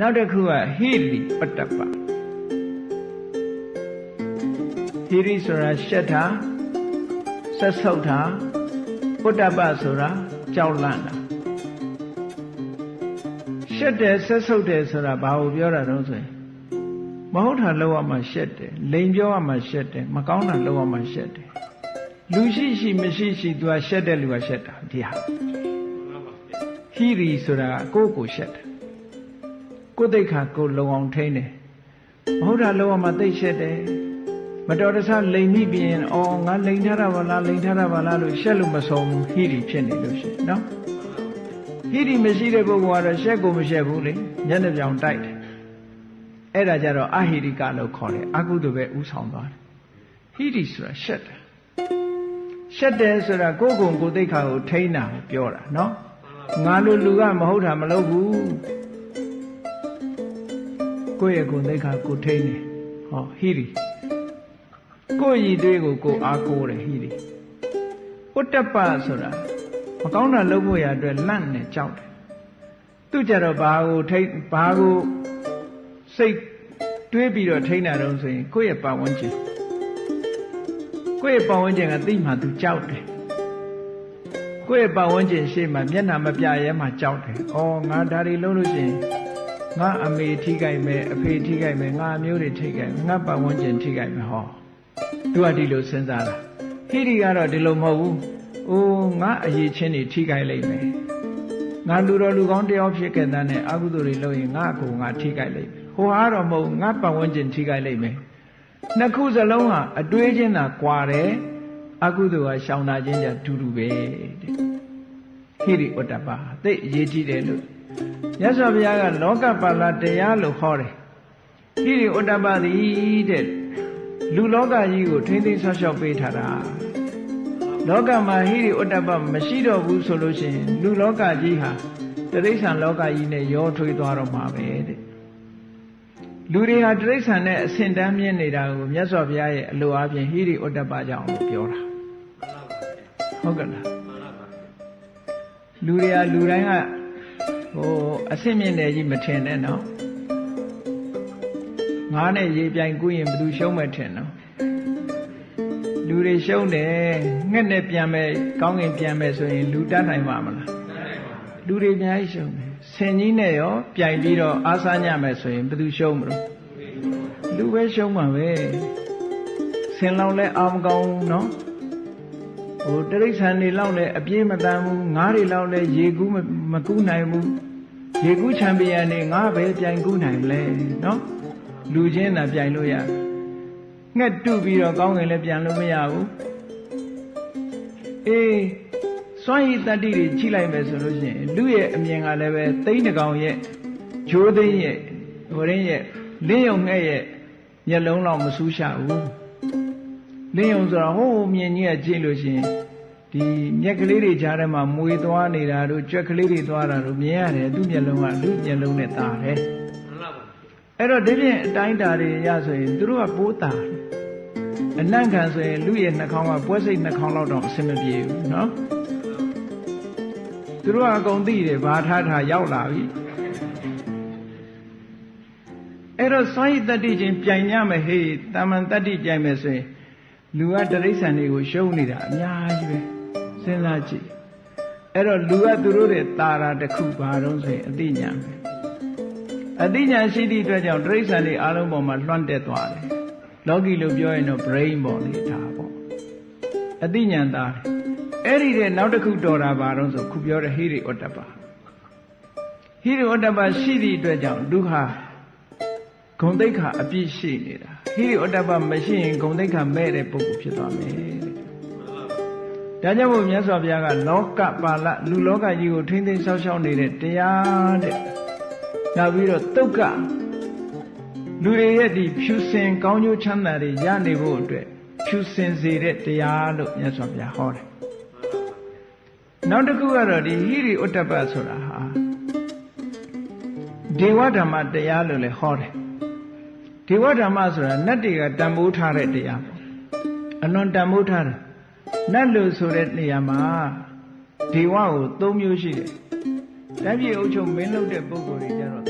နောက်တစ်ခုကဟိရိပတ္တပဟိရိဆိုတာရှက်တာဆက်ဆုပ်တာပတ္တပဆိုတာကြောက်လန့်တာရှက်တယ်ဆက်ဆုပ်တယ်ဆိုတာဘာကိုပြောတာတော့ဆိုရင်မဟုတ်တာလောက်ရမှရှက်တယ်လိန်ပြောရမှရှက်တယ်မကောင်းတာလောက်ရမှရှက်တယ်လူရှိရှိမရှိရှိသူကရှက်တဲ့လူကရှက်တာဒီဟာဟိရိဆိုတာကကိုယ့်ကိုယ်ရှက်တယ် ကိုယ်သိက္ခာကိုယ်လုံအောင်ထိန်းတယ်မဟုတ်တာလုံအောင်မသိရှက်တယ်မတော်တဆလိန်မိပြီးရင်အော်ငါလိန်ထားတာပါလားလိန်ထားတာပါလားလို့ရှက်လို့မဆုံးဘူးဟိရိဖြစ်နေလို့ရှိရင်နော်ဟိရိမရှိတဲ့ပုဂ္ဂိုလ်ကတော့ရှက်ကိုမရှက်ဘူးလေမျက်နှာပြောင်တိုက်တယ်အဲ့ဒါကြတော့အဟိရိကလို့ခေါ်တယ်အကုသိုလ်ပဲဥဆောင်သွားတယ်ဟိရိဆိုတာရှက်တယ်ရှက်တယ်ဆိုတာကိုယ်ကုံကိုယ်သိက္ခာကိုထိန်းတာကိုပြောတာနော်ငါလိုလူကမဟုတ်တာမလုပ်ဘူး ကိုယ့်ရဲ့ကိုယ်သိက္ခာကိုထိန်းတယ်ဟောဟိရိကိုယ့်ရည်တွေးကိုကိုယ်အားကိုးတယ်ဟိရိဥတ္တပဆိုတာမကောင်းတာလုပ်ဖို့ရအတွက်လန့်နေကြောက်တယ်သူကြတော့ဘာကိုထိန်းဘာကိုစိတ်တွေးပြီးတော့ထိန်းတာတော့ဆိုရင်ကိုယ့်ရဲ့ပတ်ဝန်းကျင်ကိုယ့်ရဲ့ပတ်ဝန်းကျင်ကသိမှသူကြောက်တယ်ကိုယ့်ရဲ့ပတ်ဝန်းကျင်ရှေ့မှာမျက်နှာမပြရဲမှကြောက်တယ်။အော်ငါဒါတွေလုပ်လို့ရှိရင် ငါအမေထိကြိုက်မယ်အဖေထိကြိုက်မယ်ငါအမျိုးတွေထိကြိုက်မယ်ငါပတ်ဝန်းကျင်ထိကြိုက်မယ်ဟောသူကဒီလိုစဉ်းစားတာဟိရိကတော့ဒီလိုမဟုတ်ဘူးအိုးငါအရေးချင်းတွေထိကြိုက်လိမ့်မယ်ငါလူတော်လူကောင်းတယောက်ဖြစ်ခဲ့တဲ့နဲ့အကုသိုလ်တွေလုပ်ရင်ငါအကူငါထိကြိုက်လိမ့်မယ်ဟိုဟာတော့မဟုတ်ငါပတ်ဝန်းကျင်ထိကြိုက်လိမ့်မယ်နှစ်ခုစလုံးဟာအတွေးချင်းသာကွာတယ်အကုသိုလ်ကရှောင်တာချင်းကြတူတူပဲတဲ့ဟိရိဥတ္တပသိအရေးကြီးတယ်လို့ မြတ်စွာဘုရားကလောကပါဠတရားလို့ခေါ်တယ်။ဟိရိဥတ္တပသည်တဲ့လူလောကကြီးကိုထိမ့်သိမ်းဆောက်ရှောက်ပေးထားတာ။လောကမှာဟိရိဥတ္တပမရှိတော့ဘူးဆိုလို့ရှိရင်လူလောကကြီးဟာတရိစ္ဆာန်လောကကြီးနဲ့ရောထွေးသွားတော့မှာပဲတဲ့။လူတွေဟာတရိစ္ဆာန်နဲ့အဆင့်တန်းမြင့်နေတာကိုမြတ်စွာဘုရားရဲ့အလိုအားဖြင့်ဟိရိဥတ္တပကြောင့်လို့ပြောတာ။ဟုတ်ကဲ့လား။လူတွေကလူတိုင်းက ဟိုအဆင့်မြင့်တယ်ကြီးမထင်နဲ့နော်ငါးနဲ့ရေပြိုင်ကူးရင်ဘယ်သူရှုံးမဲ့ထင်နော်လူတွေရှုံးတယ်ငှက်နဲ့ပြန်မဲ့ကောင်းကင်ပြန်မဲ့ဆိုရင်လူတတ်နိုင်ပါမလားလူတွေအများကြီးရှုံးတယ်ဆင်ကြီးနဲ့ရောပြိုင်ပြီးတော့အားစားညမဲ့ဆိုရင်ဘယ်သူရှုံးမလို့လူပဲရှုံးမှာပဲဆင်လောင်လဲအာမကောင်းဘူးနော် ဟိုတိရစ္ဆာန်တွေလောက်လဲအပြေးမတန်ဘူးငါးတွေလောက်လဲရေကူးမမကူးနိုင်ဘူးရေကူးချန်ပီယံတွေငါပဲပြိုင်ကူးနိုင်မလဲနော်လူချင်းသာပြိုင်လို့ရငှက်တုပြီးတော့ကောင်းငင်လည်းပြန်လို့မရဘူးအေးစွန့်ရည်တတ္တိတွေချိလိုက်မယ်ဆိုလို့ရှိရင်လူရဲ့အမြင်ကလည်းပဲသိန်းတစ်ကောင်ရဲ့ဂျိုးသိန်းရဲ့ဟိုရင်းရဲ့လင်းယုံငှက်ရဲ့မျက်လုံးလောက်မဆူးရှာဘူး လင်းယုံဆိုတာဟိုးမြင်ကြီးကကြည့်လို့ရှိရင်ဒီမြက်ကလေးတွေကြားထဲမှာမွေသွားနေတာတို့ကြွက်ကလေးတွေသွားတာတို့မြင်ရတယ်သူ့မျက်လုံးကလူမျက်လုံးနဲ့တာတယ်အဲ့တော့ဒီဖြင့်အတိုင်းတာတွေရဆိုရင်သူတို့ကပိုးတာတယ်အနံ့ခံဆိုရင်လူရဲ့နှာခေါင်းကပွဲစိတ်နှာခေါင်းလောက်တော့အဆင်မပြေဘူးနော်သူတို့ကအကုန်သိတယ်ဘာထားထားရောက်လာပြီအဲ့တော့စွန့်ရည်တတ္တိချင်းပြိုင်ညမယ်ဟေးတာမန်တတ္တိပြိုင်မယ်ဆိုရင် လူကတရိษံတွေကိုရှုံးနေတာအများကြီးပဲစဉ်းစားကြည့်အဲ့တော့လူကသူတို့တွေတာတာတစ်ခုပါတော့ဆိုရင်အသိဉာဏ်ပဲအသိဉာဏ်ရှိသည့်အတွက်ကြောင့်တရိษံတွေအားလုံးပေါ်မှာလွှမ်းတက်သွားတယ်လောကီလို့ပြောရင်တော့ brain ပေါ့လေဒါပေါ့အသိဉာဏ်သားတယ်အဲ့ဒီတဲ့နောက်တစ်ခုတော်တာပါတော့ဆိုခုပြောတဲ့ဟိရိဩတ္တပဟိရိဩတ္တပရှိသည့်အတွက်ကြောင့်ဒုက္ခ ဂုံတိတ်ခါအပြည့်ရှိနေတာဟိရိဩတ္တပမရှိရင်ဂုံတိတ်ခါမဲ့တဲ့ပုဂ္ဂိုလ်ဖြစ်သွားမယ်တဲ့ဒါကြောင့်မို့မြတ်စွာဘုရားကလောကပါဠလူလောကကြီးကိုထိမ့်သိမ်းဆောက်ရှောက်နေတဲ့တရားတဲ့နောက်ပြီးတော့တုတ်ကလူတွေရဲ့ဒီဖြူစင်ကောင်းကျိုးချမ်းသာတွေရနေဖို့အတွက်ဖြူစင်စေတဲ့တရားလို့မြတ်စွာဘုရားဟောတယ်နောက်တစ်ခုကတော့ဒီဟိရိဥတ္တပဆိုတာဟာဒေဝဓမ္မတရားလို့လည်းဟောတယ် ဒေဝဓမ္မဆိုတာနတ်တွေကတန်ဖိုးထားတဲ့တရားပေါ့အလွန်တန်ဖိုးထားတယ်နတ်လို့ဆိုတဲ့နေရာမှာဒေဝကို၃မျိုးရှိတယ်တပြည့်အုပ်ချုပ်မင်းလုပ်တဲ့ပုဂ္ဂိုလ်တွေကျတော့